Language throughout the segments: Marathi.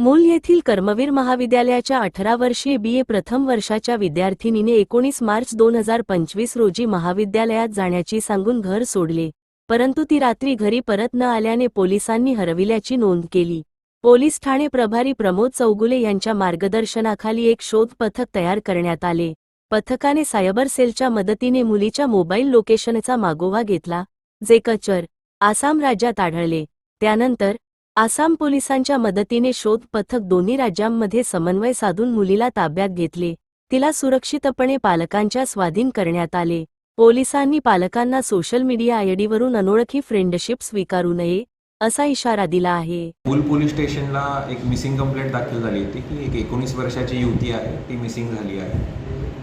मूल येथील कर्मवीर महाविद्यालयाच्या अठरा वर्षीय बी ए प्रथम वर्षाच्या विद्यार्थिनीने एकोणीस मार्च दोन हजार पंचवीस रोजी महाविद्यालयात जाण्याची सांगून घर सोडले. परंतु ती रात्री घरी परत न आल्याने पोलिसांनी हरविल्याची नोंद केली. पोलीस ठाणे प्रभारी प्रमोद चौगुले यांच्या मार्गदर्शनाखाली एक शोध पथक तयार करण्यात आले. पथकाने सायबर सेलच्या मदतीने मुलीच्या मोबाईल लोकेशनचा मागोवा घेतला जे कचर आसाम राज्यात आढळले. त्यानंतर आसाम पोलिसांच्या मदतीने शोध पथक दोन्ही राज्यांमध्ये समन्वय साधून मुलीला ताब्यात घेतले. तिला सुरक्षितपणे पालकांच्या स्वाधीन करण्यात आले. पोलिसांनी पालकांना सोशल मीडिया आयडीवरून अनोळखी फ्रेंडशिप स्वीकारू नये असा इशारा दिला आहे. मूल पोलीस स्टेशनला एक मिसिंग कंप्लेंट दाखल झाली होती की एक एकोणीस वर्षाची युवती आहे ती मिसिंग झाली आहे.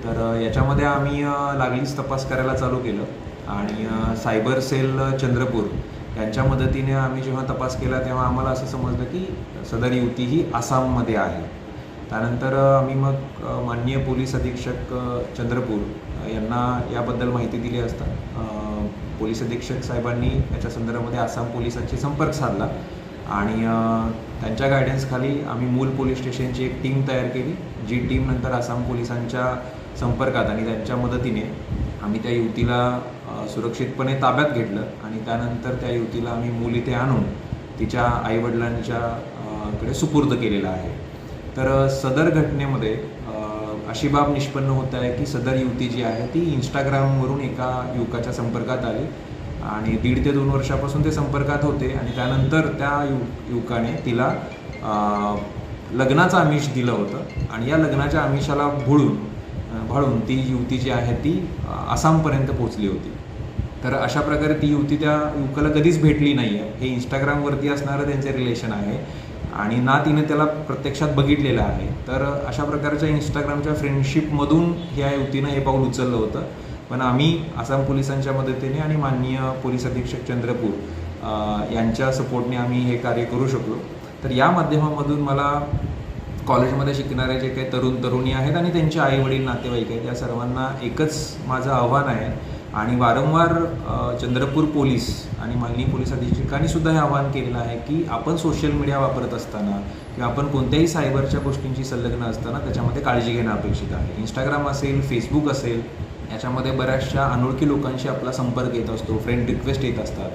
तर याच्यामध्ये आम्ही लागलीच तपास करायला चालू केलं. आणि सायबर सेल चंद्रपूर यांच्या मदतीने आम्ही जेव्हा तपास केला तेव्हा आम्हाला असं समजलं की सदर युवती ही आसाममध्ये आहे. त्यानंतर आम्ही मग माननीय पोलीस अधीक्षक चंद्रपूर यांना याबद्दल माहिती दिली असता. पोलीस अधीक्षक साहेबांनी याच्या संदर्भामध्ये आसाम पोलिसांशी संपर्क साधला आणि त्यांच्या गायडन्सखाली आम्ही मूल पोलीस स्टेशनची एक टीम तयार केली जी टीम नंतर आसाम पोलिसांच्या संपर्कात आणि त्यांच्या मदतीने आम्ही त्या युवतीला सुरक्षितपणे ताब्यात घेतलं आणि त्यानंतर त्या युवतीला आम्ही मूल इथे आणून तिच्या आईवडिलांच्या कडे सुपूर्द केलेला आहे. तर सदर घटनेमध्ये अशी बाब निष्पन्न होत आहे की सदर युवती जी आहे ती इंस्टाग्रामवरून एका युवकाच्या संपर्कात आली आणि दीड ते दोन वर्षापासून ते संपर्कात होते आणि त्यानंतर त्या यु युवकाने तिला लग्नाचं आमिष दिलं होतं आणि या लग्नाच्या आमिषाला भुळून अ, भाळून ती युवती जी आहे ती आसामपर्यंत पोहोचली होती. तर अशा प्रकारे ती युवती त्या युवकाला कधीच भेटली नाही आहे हे इंस्टाग्रामवरती असणारं त्यांचे रिलेशन आहे. आणि ना तिने त्याला प्रत्यक्षात बघितलेलं आहे. तर अशा प्रकारच्या इंस्टाग्रामच्या फ्रेंडशिपमधून ह्या युवतीनं हे पाऊल उचललं होतं. पण आम्ही आसाम पोलिसांच्या मदतीने आणि माननीय पोलीस अधीक्षक चंद्रपूर यांच्या सपोर्टने आम्ही हे कार्य करू शकलो. तर या माध्यमामधून मला कॉलेजमध्ये शिकणारे जे काही तरुण तरुणी आहेत आणि त्यांचे आई वडील नातेवाईक आहेत या सर्वांना एकच माझं आव्हान आहे. आणि वारंवार चंद्रपूर पोलीस आणि मालनी पोलीस अधीक्षकांनी सुद्धा हे आवाहन केलेलं आहे की आपण सोशल मीडिया वापरत असताना किंवा आपण कोणत्याही सायबरच्या गोष्टींची संलग्न असताना त्याच्यामध्ये काळजी घेणं अपेक्षित आहे. इंस्टाग्राम असेल फेसबुक असेल याच्यामध्ये बऱ्याचशा अनोळखी लोकांशी आपला संपर्क येत असतो फ्रेंड रिक्वेस्ट येत असतात.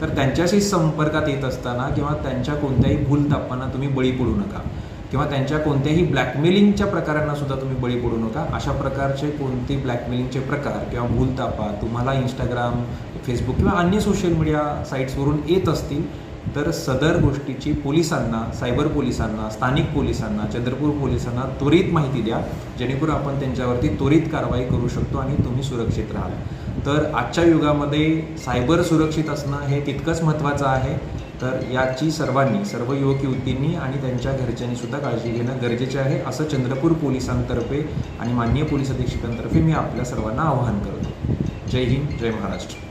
तर त्यांच्याशी संपर्कात येत असताना किंवा त्यांच्या कोणत्याही भूल तापांना तुम्ही बळी पडू नका. किंवा त्यांच्या कोणत्याही ब्लॅकमेलिंगच्या प्रकारांना सुद्धा तुम्ही बळी पडू नका. अशा प्रकारचे कोणते ब्लॅकमेलिंगचे प्रकार किंवा भूलतापा तुम्हाला इंस्टाग्राम फेसबुक किंवा अन्य सोशल मीडिया साईट्सवरून येत असतील तर सदर गोष्टीची पोलिसांना सायबर पोलिसांना स्थानिक पोलिसांना चंद्रपूर पोलिसांना त्वरित माहिती द्या. जेणेकरून आपण त्यांच्यावरती त्वरित कारवाई करू शकतो आणि तुम्ही सुरक्षित राहाल. तर आजच्या युगामध्ये सायबर सुरक्षित असणं हे तितकंच महत्त्वाचं आहे. तर याची सर्वांनी सर्व युवक युवतींनी आणि त्यांच्या घरच्यांनीसुद्धा काळजी घेणं गरजेचे आहे. असं चंद्रपूर पोलिसांतर्फे आणि माननीय पोलीस अधीक्षकांतर्फे मी आपल्या सर्वांना आवाहन करतो. जय हिंद जय महाराष्ट्र.